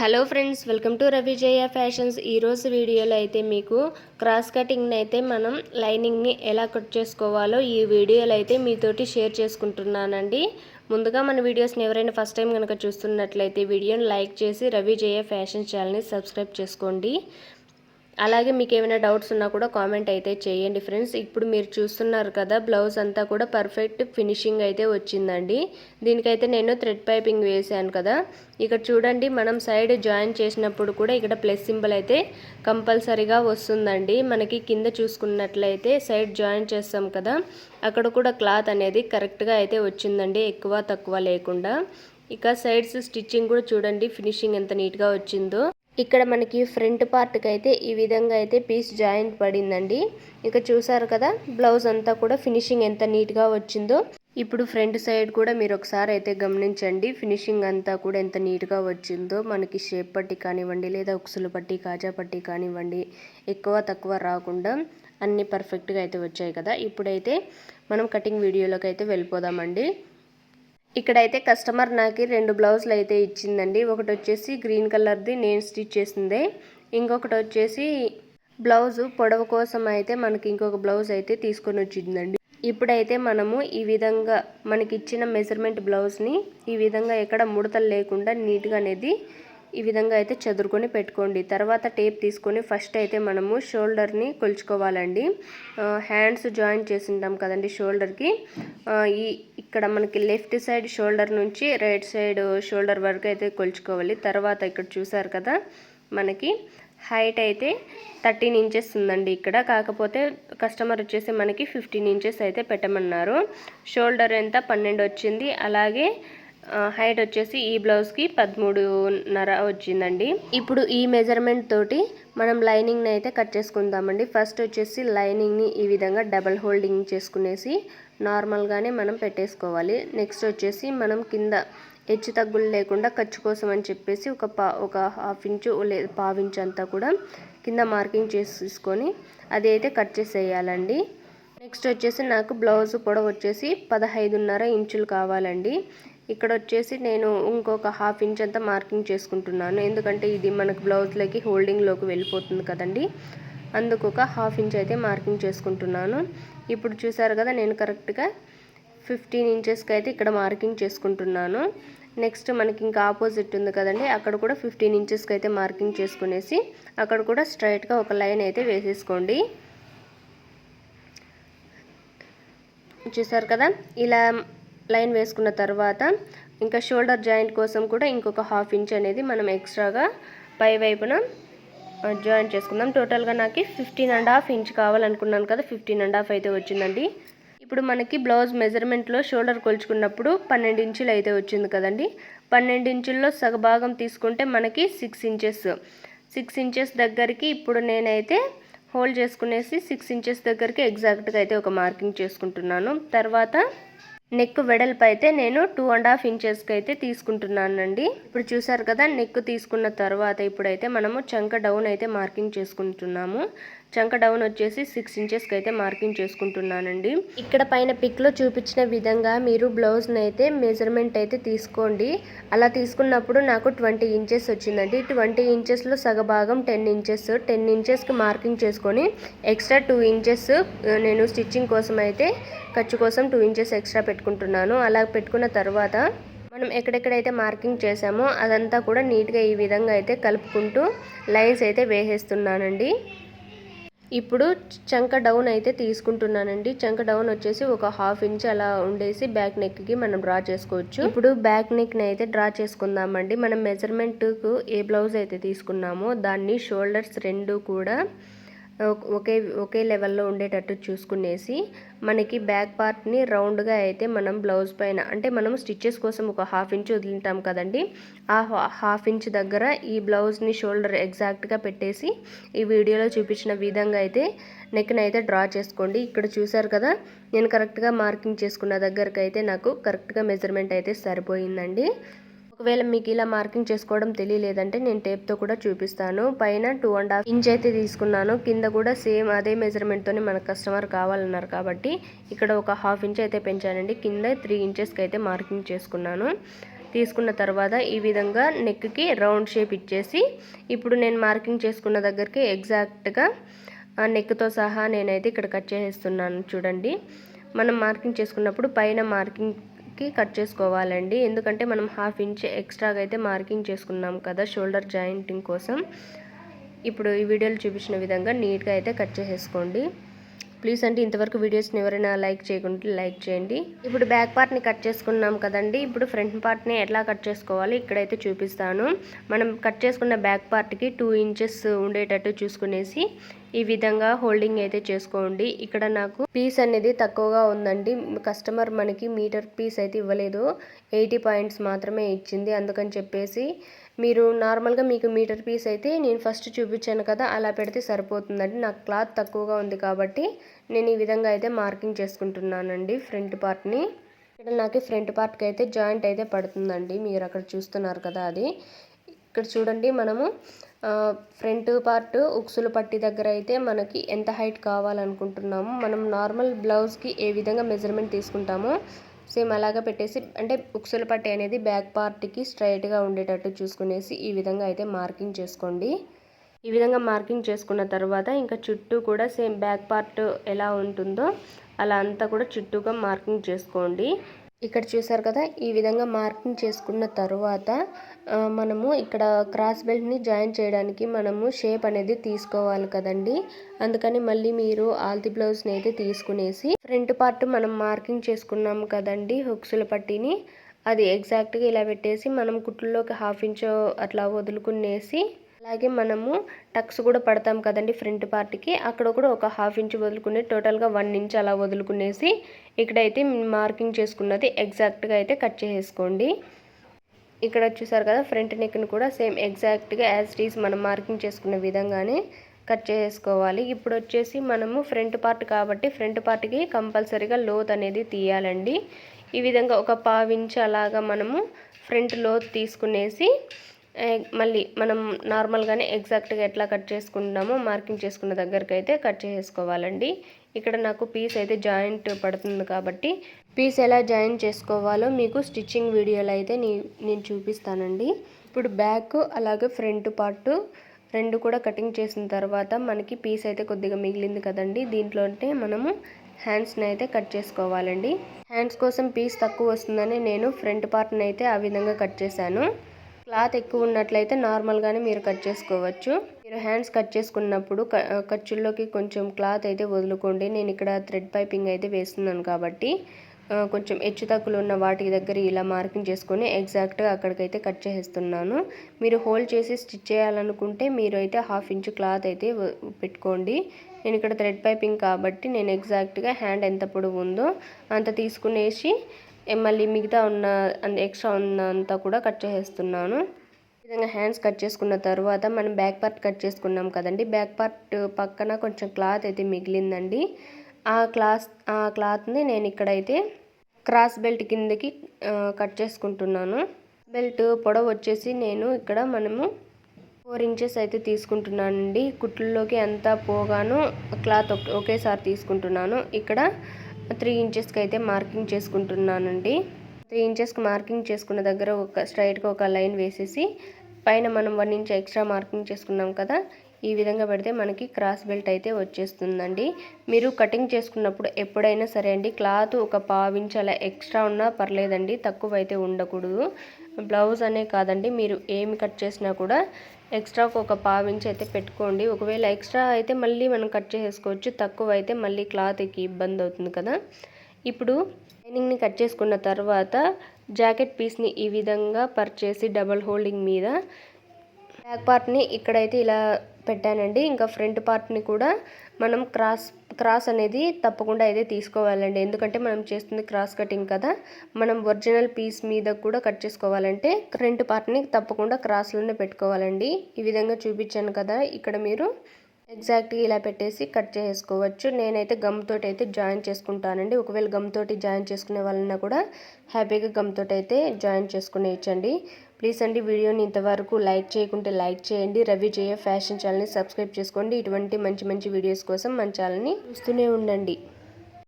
Hello friends welcome to Ravijaya fashions. ఈరోజు వీడియోలో అయితే మీకు క్రాస్ కటింగ్ని అయితే మనం లైనింగ్ని ఎలా కట్ చేసుకోవాలో ఈ వీడియోలో అయితే మీతోటి షేర్ చేసుకుంటున్నానండి. ముందుగా మన వీడియోస్ని ఎవరైనా ఫస్ట్ టైం కనుక చూస్తున్నట్లయితే వీడియోని లైక్ చేసి రవిజయ ఫ్యాషన్ ఛానల్ని సబ్స్క్రైబ్ చేసుకోండి. అలాగే మీకు ఏమైనా డౌట్స్ ఉన్నా కూడా కామెంట్ అయితే చేయండి ఫ్రెండ్స్. ఇప్పుడు మీరు చూస్తున్నారు కదా బ్లౌజ్ అంతా కూడా పర్ఫెక్ట్ ఫినిషింగ్ అయితే వచ్చిందండి. దీనికైతే నేను థ్రెడ్ పైపింగ్ వేసాను కదా. ఇక్కడ చూడండి మనం సైడ్ జాయిన్ చేసినప్పుడు కూడా ఇక్కడ ప్లస్ సింబల్ అయితే కంపల్సరీగా వస్తుందండి. మనకి కింద చూసుకున్నట్లయితే సైడ్ జాయిన్ చేస్తాం కదా అక్కడ కూడా క్లాత్ అనేది కరెక్ట్గా అయితే వచ్చిందండి ఎక్కువ తక్కువ లేకుండా. ఇక సైడ్స్ స్టిచ్చింగ్ కూడా చూడండి ఫినిషింగ్ ఎంత నీట్గా వచ్చిందో. ఇక్కడ మనకి ఫ్రంట్ పార్ట్కి అయితే ఈ విధంగా అయితే పీస్ జాయింట్ పడిందండి. ఇక చూసారు కదా బ్లౌజ్ అంతా కూడా ఫినిషింగ్ ఎంత నీట్గా వచ్చిందో. ఇప్పుడు ఫ్రంట్ సైడ్ కూడా మీరు ఒకసారి అయితే గమనించండి ఫినిషింగ్ అంతా కూడా ఎంత నీట్గా వచ్చిందో. మనకి షేప్ పట్టి కానివ్వండి లేదా ఉక్సులు పట్టి కాజా పట్టి కానివ్వండి ఎక్కువ తక్కువ రాకుండా అన్నీ పర్ఫెక్ట్గా అయితే వచ్చాయి కదా. ఇప్పుడైతే మనం కటింగ్ వీడియోలోకి అయితే వెళ్ళిపోదామండి. ఇక్కడైతే కస్టమర్ నాకు రెండు బ్లౌజులు అయితే ఇచ్చిందండి. ఒకటి వచ్చేసి గ్రీన్ కలర్ది నేను స్టిచ్ చేసిందే. ఇంకొకటి వచ్చేసి బ్లౌజు పొడవు కోసం అయితే మనకి ఇంకొక బ్లౌజ్ అయితే తీసుకొని వచ్చిందండి. ఇప్పుడైతే మనము ఈ విధంగా మనకి ఇచ్చిన మెజర్మెంట్ బ్లౌజ్ని ఈ విధంగా ఎక్కడ ముడతలు లేకుండా నీట్గా అనేది ఈ విధంగా అయితే చదురుకొని పెట్టుకోండి. తర్వాత టేప్ తీసుకొని ఫస్ట్ అయితే మనము షోల్డర్ని కొలుచుకోవాలండి. హ్యాండ్స్ జాయిన్ చేసింటాం కదండి షోల్డర్కి. ఈ ఇక్కడ మనకి లెఫ్ట్ సైడ్ షోల్డర్ నుంచి రైట్ సైడ్ షోల్డర్ వరకు అయితే కొలుచుకోవాలి. తర్వాత ఇక్కడ చూసారు కదా మనకి హైట్ అయితే థర్టీన్ ఇంచెస్ ఉందండి ఇక్కడ. కాకపోతే కస్టమర్ వచ్చేసి మనకి ఫిఫ్టీన్ ఇంచెస్ అయితే పెట్టమన్నారు. షోల్డర్ ఎంత? పన్నెండు వచ్చింది. అలాగే హైట్ వచ్చేసి ఈ బ్లౌజ్కి పదమూడున్నర వచ్చిందండి. ఇప్పుడు ఈ మెజర్మెంట్ తోటి మనం లైనింగ్ని అయితే కట్ చేసుకుందామండి. ఫస్ట్ వచ్చేసి లైనింగ్ని ఈ విధంగా డబల్ హోల్డింగ్ చేసుకునేసి నార్మల్గానే మనం పెట్టేసుకోవాలి. నెక్స్ట్ వచ్చేసి మనం కింద హెచ్చు తగ్గులు లేకుండా ఖర్చు కోసం అని చెప్పేసి ఒక పా ఒక హాఫ్ ఇంచు లేదా పావించు అంతా కూడా కింద మార్కింగ్ చేసేసుకొని అది అయితే కట్ చేసేయాలండి. నెక్స్ట్ వచ్చేసి నాకు బ్లౌజ్ పొడవు వచ్చేసి పదహైదున్నర ఇంచులు కావాలండి. ఇక్కడ వచ్చేసి నేను ఇంకొక హాఫ్ ఇంచ్ అంతా మార్కింగ్ చేసుకుంటున్నాను. ఎందుకంటే ఇది మనకు బ్లౌజ్లోకి హోల్డింగ్లోకి వెళ్ళిపోతుంది కదండి. అందుకు ఒక హాఫ్ ఇంచ్ అయితే మార్కింగ్ చేసుకుంటున్నాను. ఇప్పుడు చూసారు కదా నేను కరెక్ట్గా ఫిఫ్టీన్ ఇంచెస్కి అయితే ఇక్కడ మార్కింగ్ చేసుకుంటున్నాను. నెక్స్ట్ మనకి ఇంకా ఆపోజిట్ ఉంది కదండి అక్కడ కూడా ఫిఫ్టీన్ ఇంచెస్కి అయితే మార్కింగ్ చేసుకునేసి అక్కడ కూడా స్ట్రైట్గా ఒక లైన్ అయితే వేసేసుకోండి. చూసారు కదా ఇలా లైన్ వేసుకున్న తర్వాత ఇంకా షోల్డర్ జాయింట్ కోసం కూడా ఇంకొక హాఫ్ ఇంచ్ అనేది మనం ఎక్స్ట్రాగా పై వైపున జాయింట్ చేసుకుందాం. టోటల్గా నాకు ఫిఫ్టీన్ అండ్ హాఫ్ ఇంచ్ కావాలనుకున్నాను కదా ఫిఫ్టీన్ అండ్ హాఫ్ అయితే వచ్చిందండి. ఇప్పుడు మనకి బ్లౌజ్ మెజర్మెంట్లో షోల్డర్ కొలుచుకున్నప్పుడు పన్నెండు ఇంచులు అయితే వచ్చింది కదండి. పన్నెండు ఇంచుల్లో సగభాగం తీసుకుంటే మనకి సిక్స్ ఇంచెస్. సిక్స్ ఇంచెస్ దగ్గరికి ఇప్పుడు నేనైతే హోల్డ్ చేసుకునేసి సిక్స్ ఇంచెస్ దగ్గరికి ఎగ్జాక్ట్గా అయితే ఒక మార్కింగ్ చేసుకుంటున్నాను. తర్వాత నెక్ వెడల్పు అయితే నేను టూ అండ్ హాఫ్ ఇంచెస్కి అయితే తీసుకుంటున్నానండి. ఇప్పుడు చూసారు కదా నెక్ తీసుకున్న తర్వాత ఇప్పుడైతే మనము చంక డౌన్ అయితే మార్కింగ్ చేసుకుంటున్నాము. చంక డౌన్ వచ్చేసి సిక్స్ ఇంచెస్కి అయితే మార్కింగ్ చేసుకుంటున్నానండి. ఇక్కడ పైన పిక్లో చూపించిన విధంగా మీరు బ్లౌజ్ని అయితే మెజర్మెంట్ అయితే తీసుకోండి. అలా తీసుకున్నప్పుడు నాకు ట్వంటీ ఇంచెస్ వచ్చిందండి. ట్వంటీ ఇంచెస్లో సగభాగం టెన్ ఇంచెస్ టెన్ ఇంచెస్కి మార్కింగ్ చేసుకొని ఎక్స్ట్రా టూ ఇంచెస్ నేను స్టిచ్చింగ్ కోసం అయితే ఖర్చు కోసం టూ ఇంచెస్ ఎక్స్ట్రా పెట్టుకుంటున్నాను. అలా పెట్టుకున్న తర్వాత మనం ఎక్కడెక్కడైతే మార్కింగ్ చేసామో అదంతా కూడా నీట్గా ఈ విధంగా అయితే కలుపుకుంటూ లైన్స్ అయితే వేసేస్తున్నానండి. ఇప్పుడు చంక డౌన్ అయితే తీసుకుంటున్నానండి. చంక డౌన్ వచ్చేసి ఒక హాఫ్ ఇంచ్ అలా ఉండేసి బ్యాక్ నెక్కి మనం డ్రా చేసుకోవచ్చు. ఇప్పుడు బ్యాక్ నెక్ని అయితే డ్రా చేసుకుందామండి. మనం మెజర్మెంట్కు ఏ బ్లౌజ్ అయితే తీసుకున్నామో దాన్ని షోల్డర్స్ రెండు కూడా ఒకే ఒకే లెవెల్లో ఉండేటట్టు చూసుకునేసి మనకి బ్యాక్ పార్ట్ని రౌండ్గా అయితే మనం బ్లౌజ్ పైన అంటే మనం స్టిచ్చెస్ కోసం ఒక హాఫ్ ఇంచ్ వదిలింటాం కదండి. ఆ హాఫ్ ఇంచ్ దగ్గర ఈ బ్లౌజ్ని షోల్డర్ ఎగ్జాక్ట్గా పెట్టేసి ఈ వీడియోలో చూపించిన విధంగా అయితే నెక్ని అయితే డ్రా చేసుకోండి. ఇక్కడ చూసారు కదా నేను కరెక్ట్గా మార్కింగ్ చేసుకున్న దగ్గరకు అయితే నాకు కరెక్ట్గా మెజర్మెంట్ అయితే సరిపోయిందండి. ఒకవేళ మీకు ఇలా మార్కింగ్ చేసుకోవడం తెలియలేదంటే నేను టేప్తో కూడా చూపిస్తాను. పైన టూ అండ్ హాఫ్ ఇంచ్ అయితే తీసుకున్నాను. కింద కూడా సేమ్ అదే మెజర్మెంట్తోనే మన కస్టమర్ కావాలన్నారు కాబట్టి ఇక్కడ ఒక హాఫ్ ఇంచ్ అయితే పెంచానండి. కింద త్రీ ఇంచెస్కి అయితే మార్కింగ్ చేసుకున్నాను. తీసుకున్న తర్వాత ఈ విధంగా నెక్కి రౌండ్ షేప్ ఇచ్చేసి ఇప్పుడు నేను మార్కింగ్ చేసుకున్న దగ్గరికి ఎగ్జాక్ట్గా నెక్తో సహా నేనైతే ఇక్కడ కట్ చేసేస్తున్నాను చూడండి. మనం మార్కింగ్ చేసుకున్నప్పుడు పైన మార్కింగ్ మార్కింగ్కి కట్ చేసుకోవాలండి. ఎందుకంటే మనం హాఫ్ ఇంచ్ ఎక్స్ట్రాగా అయితే మార్కింగ్ చేసుకున్నాం కదా షోల్డర్ జాయింటింగ్ కోసం. ఇప్పుడు ఈ వీడియోలో చూపించిన విధంగా నీట్గా అయితే కట్ చేసేసుకోండి. ప్లీజ్ అండి ఇంతవరకు వీడియోస్ని ఎవరైనా లైక్ చేయకుంటే లైక్ చేయండి. ఇప్పుడు బ్యాక్ పార్ట్ని కట్ చేసుకున్నాం కదండి. ఇప్పుడు ఫ్రంట్ పార్ట్ని ఎట్లా కట్ చేసుకోవాలి ఇక్కడైతే చూపిస్తాను. మనం కట్ చేసుకున్న బ్యాక్ పార్ట్కి టూ ఇంచెస్ ఉండేటట్టు చూసుకునేసి ఈ విధంగా హోల్డింగ్ అయితే చేసుకోండి. ఇక్కడ నాకు పీస్ అనేది తక్కువగా ఉందండి. కస్టమర్ మనకి మీటర్ పీస్ అయితే ఇవ్వలేదు. ఎయిటీ పాయింట్స్ మాత్రమే ఇచ్చింది. అందుకని చెప్పేసి మీరు నార్మల్గా మీకు మీటర్ పీస్ అయితే నేను ఫస్ట్ చూపించాను కదా అలా పెడితే సరిపోతుందండి. నాకు క్లాత్ తక్కువగా ఉంది కాబట్టి నేను ఈ విధంగా అయితే మార్కింగ్ చేసుకుంటున్నానండి ఫ్రంట్ పార్ట్ని. ఇక్కడ నాకు ఫ్రంట్ పార్ట్కి అయితే జాయింట్ అయితే పడుతుందండి. మీరు అక్కడ చూస్తున్నారు కదా అది. ఇక్కడ చూడండి మనము ఫ్రంట్ పార్ట్ ఉక్సుల పట్టి దగ్గర అయితే మనకి ఎంత హైట్ కావాలనుకుంటున్నాము. మనం నార్మల్ బ్లౌజ్కి ఏ విధంగా మెజర్మెంట్ తీసుకుంటామో సేమ్ అలాగా పెట్టేసి అంటే ఉక్సుల పట్టి అనేది బ్యాక్ పార్ట్కి స్ట్రైట్గా ఉండేటట్టు చూసుకునేసి ఈ విధంగా అయితే మార్కింగ్ చేసుకోండి. ఈ విధంగా మార్కింగ్ చేసుకున్న తర్వాత ఇంకా చుట్టూ కూడా సేమ్ బ్యాక్ పార్ట్ ఎలా ఉంటుందో అలా అంతా కూడా చుట్టూగా మార్కింగ్ చేసుకోండి. ఇక్కడ చూసారు కదా ఈ విధంగా మార్కింగ్ చేసుకున్న తర్వాత మనము ఇక్కడ క్రాస్ బెల్ట్ని జాయిన్ చేయడానికి మనము షేప్ అనేది తీసుకోవాలి కదండి. అందుకని మళ్ళీ మీరు ఆల్తి బ్లౌజ్ని అయితే తీసుకునేసి ఫ్రంట్ పార్ట్ మనం మార్కింగ్ చేసుకున్నాము కదండి హుక్సుల పట్టిని. అది ఎగ్జాక్ట్గా ఇలా పెట్టేసి మనం కుట్లలోకి హాఫ్ ఇంచ్ అట్లా వదులుకునేసి అలాగే మనము టక్స్ కూడా పడతాం కదండి ఫ్రంట్ పార్ట్కి. అక్కడ కూడా ఒక హాఫ్ ఇంచ్ వదులుకునే టోటల్గా వన్ ఇంచ్ అలా వదులుకునేసి ఇక్కడైతే మార్కింగ్ చేసుకున్నది ఎగ్జాక్ట్గా అయితే కట్ చేసేసుకోండి. ఇక్కడ చూసారు కదా ఫ్రంట్ నెక్ని కూడా సేమ్ ఎగ్జాక్ట్గా యాజ్ టీస్ మనం మార్కింగ్ చేసుకున్న విధంగానే కట్ చేసుకోవాలి ఇప్పుడు వచ్చేసి మనము ఫ్రంట్ పార్ట్ కాబట్టి ఫ్రంట్ పార్ట్కి కంపల్సరీగా లోత్ అనేది తీయాలండి. ఈ విధంగా ఒక పావించి అలాగా మనము ఫ్రంట్ లోత్ తీసుకునేసి మళ్ళీ మనం నార్మల్గానే ఎగ్జాక్ట్గా ఎట్లా కట్ చేసుకుంటున్నామో మార్కింగ్ చేసుకున్న దగ్గరికి అయితే కట్ చేసుకోవాలండి. ఇక్కడ నాకు పీస్ అయితే జాయింట్ పడుతుంది కాబట్టి పీస్ ఎలా జాయిన్ చేసుకోవాలో మీకు స్టిచ్చింగ్ వీడియోలో అయితే నేను చూపిస్తానండి. ఇప్పుడు బ్యాక్ అలాగే ఫ్రంట్ పార్ట్ రెండు కూడా కటింగ్ చేసిన తర్వాత మనకి పీస్ అయితే కొద్దిగా మిగిలింది కదండి. దీంట్లోనే మనము హ్యాండ్స్ని అయితే కట్ చేసుకోవాలండి. హ్యాండ్స్ కోసం పీస్ తక్కువ వస్తుందని నేను ఫ్రంట్ పార్ట్ని అయితే ఆ విధంగా కట్ చేశాను. క్లాత్ ఎక్కువ ఉన్నట్లయితే నార్మల్గానే మీరు కట్ చేసుకోవచ్చు. మీరు హ్యాండ్స్ కట్ చేసుకున్నప్పుడు ఖర్చుల్లోకి కొంచెం క్లాత్ అయితే వదులుకోండి. నేను ఇక్కడ థ్రెడ్ పైపింగ్ అయితే వేస్తున్నాను కాబట్టి కొంచెం హెచ్చు తక్కువలు ఉన్న వాటి దగ్గర ఇలా మార్కింగ్ చేసుకొని ఎగ్జాక్ట్గా అక్కడికైతే కట్ చేసేస్తున్నాను. మీరు హోల్డ్ చేసి స్టిచ్ చేయాలనుకుంటే మీరు అయితే హాఫ్ ఇంచ్ క్లాత్ అయితే పెట్టుకోండి. నేను ఇక్కడ థ్రెడ్ పైపింగ్ కాబట్టి నేను ఎగ్జాక్ట్గా హ్యాండ్ ఎంత పొడవు ఉందో అంత తీసుకునేసి మళ్ళీ మిగతా ఉన్న ఎక్స్ట్రా ఉన్నంతా కూడా కట్ చేసేస్తున్నాను. విధంగా హ్యాండ్స్ కట్ చేసుకున్న తర్వాత మనం బ్యాక్ పార్ట్ కట్ చేసుకున్నాం కదండి. బ్యాక్ పార్ట్ పక్కన కొంచెం క్లాత్ అయితే మిగిలిందండి. ఆ క్లాత్ ఆ క్లాత్ని నేను ఇక్కడైతే క్రాస్ బెల్ట్ కిందకి కట్ చేసుకుంటున్నాను. బెల్ట్ పొడవు వచ్చేసి నేను ఇక్కడ మనము ఫోర్ ఇంచెస్ అయితే తీసుకుంటున్నానండి. కుట్లలోకి అంతా పోగాను క్లాత్ ఒకేసారి తీసుకుంటున్నాను. ఇక్కడ త్రీ ఇంచెస్కి అయితే మార్కింగ్ చేసుకుంటున్నానండి. త్రీ ఇంచెస్కి మార్కింగ్ చేసుకున్న దగ్గర ఒక స్ట్రైట్గా ఒక లైన్ వేసేసి పైన మనం వన్ ఇంచ్ ఎక్స్ట్రా మార్కింగ్ చేసుకున్నాం కదా ఈ విధంగా పెడితే మనకి క్రాస్ బెల్ట్ అయితే వచ్చేస్తుందండి. మీరు కటింగ్ చేసుకున్నప్పుడు ఎప్పుడైనా సరే అండి క్లాత్ ఒక పావించ్ అలా ఎక్స్ట్రా ఉన్నా పర్లేదండి తక్కువ అయితే ఉండకూడదు. బ్లౌజ్ అనే కాదండి మీరు ఏమి కట్ చేసినా కూడా ఎక్స్ట్రాకు ఒక పావించి అయితే పెట్టుకోండి. ఒకవేళ ఎక్స్ట్రా అయితే మళ్ళీ మనం కట్ చేసుకోవచ్చు తక్కువ అయితే మళ్ళీ క్లాత్కి ఇబ్బంది అవుతుంది కదా. ఇప్పుడు లైనింగ్ని కట్ చేసుకున్న తర్వాత జాకెట్ పీస్ని ఈ విధంగా పర్చేసి డబల్ హోల్డింగ్ మీద బ్యాక్ పార్ట్ని ఇక్కడైతే ఇలా పెట్టానండి. ఇంకా ఫ్రంట్ పార్ట్ని కూడా మనం క్రాస్ క్రాస్ అనేది తప్పకుండా అయితే తీసుకోవాలండి. ఎందుకంటే మనం చేస్తుంది క్రాస్ కటింగ్ కదా. మనం ఒరిజినల్ పీస్ మీద కూడా కట్ చేసుకోవాలంటే ఫ్రంట్ పార్ట్ని తప్పకుండా క్రాస్లోనే పెట్టుకోవాలండి. ఈ విధంగా చూపించాను కదా. ఇక్కడ మీరు ఎగ్జాక్ట్గా ఇలా పెట్టేసి కట్ చేసుకోవచ్చు. నేనైతే గమ్ తోటి అయితే జాయిన్ చేసుకుంటానండి. ఒకవేళ గమ్ తోటి జాయిన్ చేసుకునే వాళ్ళన్నా కూడా హ్యాపీగా గమ్ తోటి అయితే జాయిన్ చేసుకునేయచ్చండి. ప్లీజ్ అండి వీడియోని ఇంతవరకు లైక్ చేయకుంటే లైక్ చేయండి. రవి జయ ఫ్యాషన్ ఛానల్ని సబ్స్క్రైబ్ చేసుకోండి. ఇటువంటి మంచి మంచి వీడియోస్ కోసం మన ఛానల్ని చూస్తూనే ఉండండి.